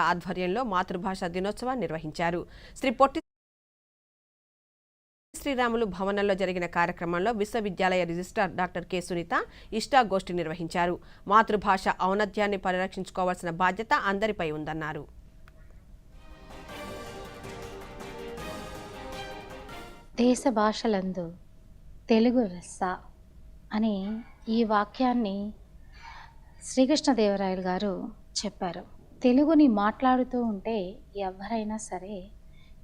ఆధ్వర్యంలో మాతృభాష దినోత్సవాన్ని నిర్వహించారు. శ్రీ పొట్టి శ్రీరాములు భవనంలో జరిగిన కార్యక్రమంలో విశ్వవిద్యాలయ రిజిస్ట్రార్ డాక్టర్ కె. సునీత ఇష్టాగోష్ఠి నిర్వహించారు. మాతృభాష ఔన్నత్యాన్ని పరిరక్షించుకోవాల్సిన బాధ్యత అందరిపై ఉందన్నారు. దేశ భాషలందు తెలుగు రస్స అని ఈ వాక్యాన్ని శ్రీకృష్ణదేవరాయలు గారు చెప్పారు. తెలుగుని మాట్లాడుతూ ఉంటే ఎవరైనా సరే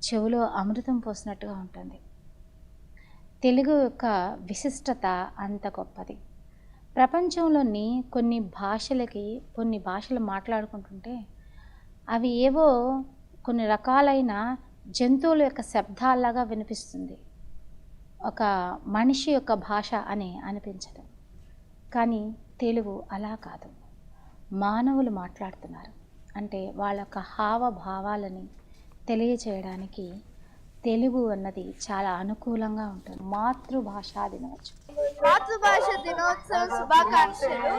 చెవిలో అమృతం పోసినట్టుగా ఉంటుంది. తెలుగు యొక్క విశిష్టత అంత గొప్పది. ప్రపంచంలోని కొన్ని భాషలకి కొన్ని భాషలు మాట్లాడుకుంటుంటే అవి ఏవో కొన్ని రకాలైన జంతువుల యొక్క శబ్దాల్లాగా వినిపిస్తుంది. ఒక మనిషి యొక్క భాష అని అనిపించదు. కానీ తెలుగు అలా కాదు. మానవులు మాట్లాడుతున్నారు. అంటే వాళ్ళ యొక్క హావభావాలని తెలియచేయడానికి తెలుగు అన్నది చాలా అనుకూలంగా ఉంటుంది. మాతృభాషా దినోత్సవం. మాతృభాష దినోత్సవ శుభాకాంక్షలు.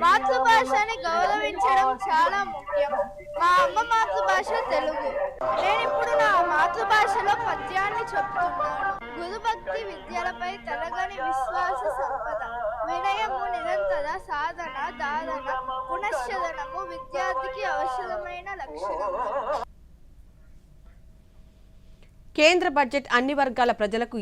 మాతృభాషని గౌరవించడం చాలా ముఖ్యం. మా అమ్మ మాతృభాష తెలుగు. నేను ఇప్పుడు నా మాతృభాషలో పద్యాన్ని చెప్తున్నాను. గురుభక్తి విద్యలపై తరగని విశ్వాస సంపద. కేంద్ర బడ్జెట్ అన్ని వర్గాల ప్రజలకు